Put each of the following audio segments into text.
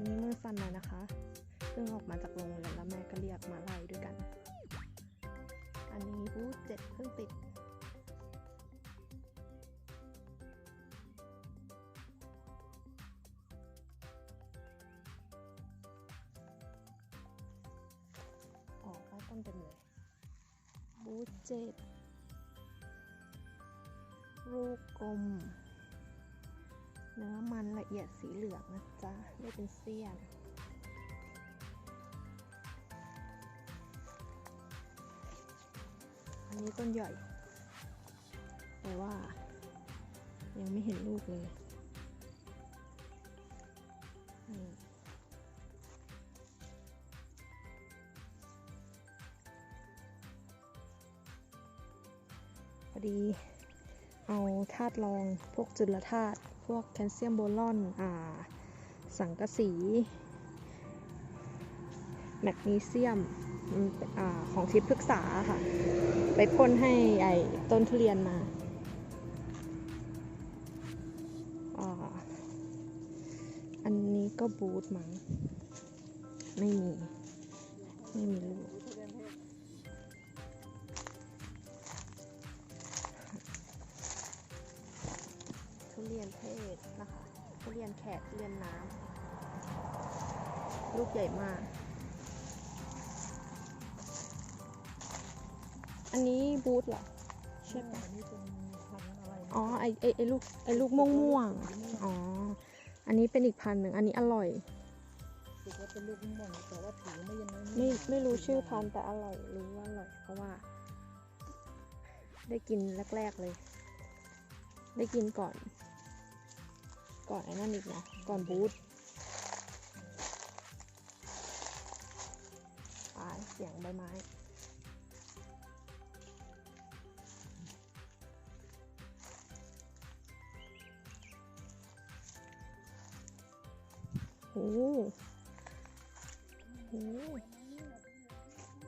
วันนี้มือสั่นหน่อยนะคะเพิ่งออกมาจากโรงเรียนแล้วแม่ก็เรียกมาไล่ด้วยกัน อันนี้บูธเจ็ดเพิ่งติดออกใต้ต้นเต็มเลยบูธเจ็ดลูกกลม เนื้อมันละเอียดสีเหลืองนะจ๊ะไม่เป็นเสี้ยนอันนี้ต้นใหญ่ แต่ว่า ยังไม่เห็นลูกเลยพอดี เอาธาตุรองพวกจุลธาตุ วกแคลเซียมโบรอนอ่าสังกะสี แมกนีเซียมอ่าของทิพย์พฤกษาค่ะ ไปพ่นให้ไอ้ต้นทุเรียนมาอ่าอันนี้ก็บูทมั้งไม่มี ไม่มีลูก ลูกใหญ่มาก อันนี้บูธเหรอใช่ปะอันนี้เป็นพันธุ์อะไรนะอ๋อไอไอไอลูกไอลูกม่วงม่วงๆอ๋อ อันนี้เป็นอีกพันธุ์หนึ่ง อันนี้อร่อยรู้สึกว่าเป็นลูกม่วงแต่ว่าผิวไม่ยังไม่ไม่รู้ชื่อพันธุ์แต่อร่อยรู้ว่าอร่อย เพราะว่า ได้กินแรกๆเลย ได้กินก่อน ก่อนไอ้นั่นอีกนะ ก่อนบูธ สียงใบไม้โอ้โหโห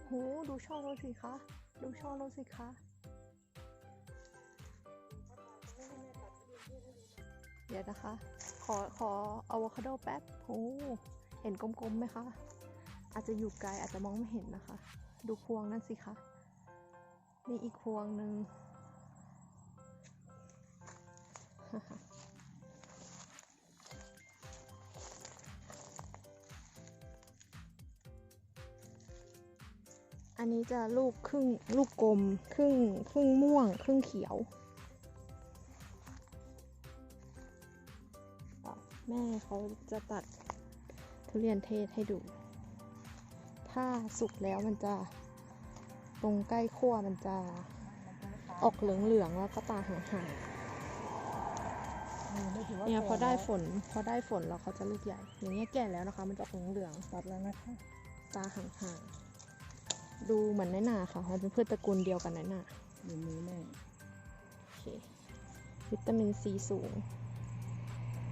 โหดูช่อเราสิคะ ดูช่อเราสิคะเดี๋ยวนะคะ ขอ ขออะโวคาโดแป๊บโอ้เห็นกลมๆไหมคะ อาจจะอยู่ไกลอาจจะมองไม่เห็นนะคะ ดูพวงนั่นสิคะนี่อีกพวงหนึ่งอันนี้จะลูกครึ่งลูกกลมครึ่งครึ่งม่วง ครึ่งเขียว แม่เขาจะตัดทุเรียนเทศให้ดู ถ้าสุกแล้วมันจะตรงใกล้ขั้วมันจะออกเหลืองๆแล้วก็ตาห่างๆเนี่ยพอได้ฝนพอได้ฝนแล้วเขาจะลูกใหญ่ อย่างเงี้ยแก่แล้วนะคะ มันจะออกเหลืองๆตัดแล้วนะคะตาห่างๆดูเหมือนน้อยหนาค่ะมันเป็นพืชตระกูลเดียวกันน้อยหนาอยู่นี้แน่โอเควิตามินซีสูง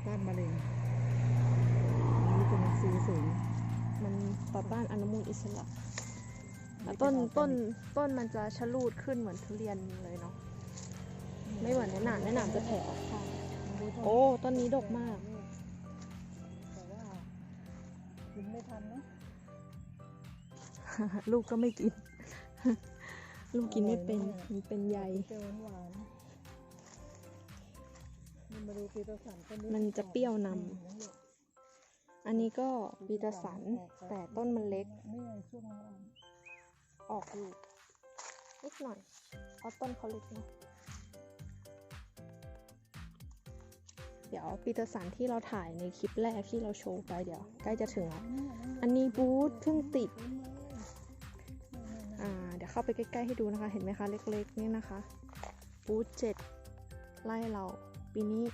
ต้านมะเร็งอันนี้เป็นซีสูง มันต่อต้านอนุมูลอิสระแล้วต้นต้นต้นมันจะชะลูดขึ้นเหมือนทุเรียนเลยเนาะไม่เหมือนน้อยหนาน้อยหนาจะแผ่ออกข้างโอ้ต้นนี้ดกมากแต่ว่ากินไม่ทันนะลูกก็ไม่กิน ลูกกินไม่เป็นมันเป็นใยเปรี้ยวหวานๆนี่มาดูปีเตอร์สันต้นนี้มันจะเปรี้ยวนำ อันนี้ก็ปีเตอร์สันแต่ต้นมันเล็ก ออกอยู่นิดหน่อยเพราะต้นเขาเล็กเนาะเดี๋ยวปีเตอร์สันที่เราถ่ายในคลิปแรกที่เราโชว์ไปเดี๋ยว ใกล้จะถึงแล้วอันนี้บูธเพิ่งติด อ่า เดี๋ยวเข้าไปใกล้ๆให้ดูนะคะ เห็นไหมคะ เล็กๆ นี่นะคะ บูธเจ็ดไล่เราปีนี้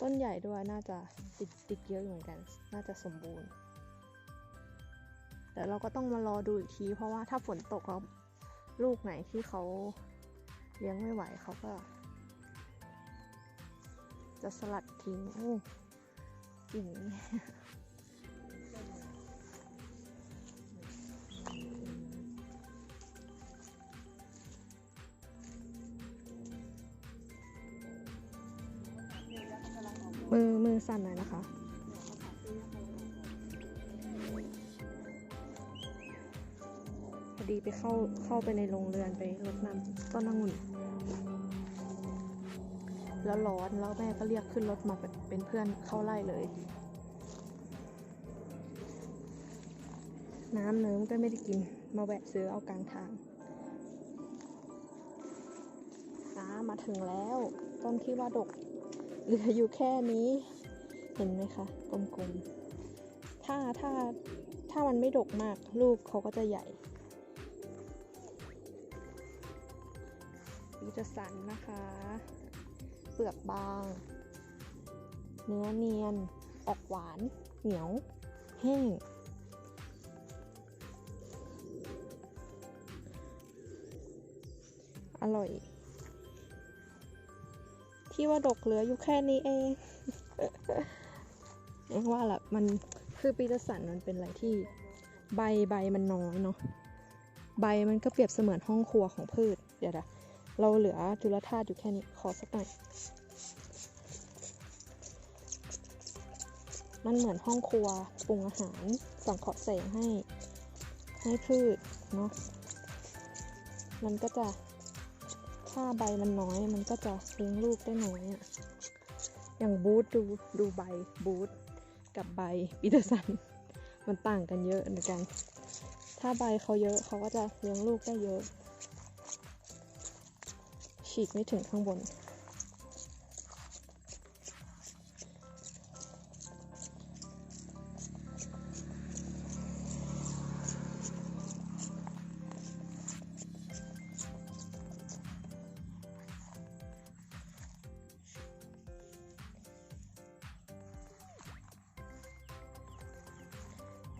ต้นใหญ่ด้วยน่าจะติดติดเยอะอยู่เหมือนกัน น่าจะสมบูรณ์ แต่เราก็ต้องมารอดูอีกที เพราะว่าถ้าฝนตกแล้วลูกไหนที่เขาเลี้ยงไม่ไหวเขาก็ จะสลัดทิ้งโอ้กิ่ง มือมือสั่นหน่อยนะคะ พอดีไปเข้าเข้าไปในโรงเรือนไปรดน้ำต้นองุ่น แล้วร้อนแล้วแม่ก็เรียกขึ้นรถมาเป็นเพื่อนเข้าไล่เลย น้ำเนิ้มก็ไม่ได้กิน มาแวะซื้อเอากลางทางอ่ามาถึงแล้ว ต้นที่ว่าดก เหลืออยู่แค่นี้ เห็นไหมคะกลมๆ ถ้าถ้าถ้ามันไม่ดกมากลูกเขาก็จะใหญ่ปีจะสันนะคะ เปลือกบาง เนื้อเนียน ออกหวาน เหนียว แห้งอร่อย ที่ว่าดกเหลืออยู่แค่นี้เองเองว่าแหละมันคือปีเตอร์สันมันเป็นอะไรที่ใบใบมันน้อยเนาะใบมันก็เปรียบเสมือนห้องครัวของพืช เดี๋ยวนะเราเหลือจุลธาตุอยู่แค่นี้ขอสักหน่อยมันเหมือนห้องครัวปรุงอาหารสังเคราะห์แสงให้ให้พืชเนาะมันก็จะ ถ้าใบมันน้อยมันก็จะเลี้ยงลูกได้น้อยอะอย่างบูธดูดูใบบูธกับใบปีเตอร์สัน มันต่างกันเยอะเหมือนกัน ถ้าใบเขาเยอะเขาก็จะเลี้ยงลูกได้เยอะ ฉีกไม่ถึงข้างบน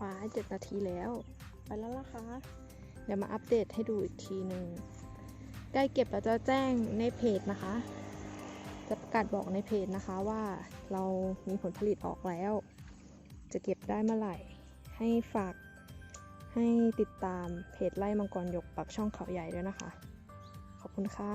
ว้ายเจ็ดนาทีแล้ว ไปแล้วล่ะคะ เดี๋ยวมาอัปเดตให้ดูอีกทีหนึ่งใกล้เก็บเราจะแจ้งในเพจนะคะ จะประกาศบอกในเพจนะคะว่าเรามีผลผลิตออกแล้ว จะเก็บได้เมื่อไหร่ ให้ฝากให้ติดตามเพจไล่มังกรยกปักช่องเขาใหญ่ด้วยนะคะ ขอบคุณค่ะ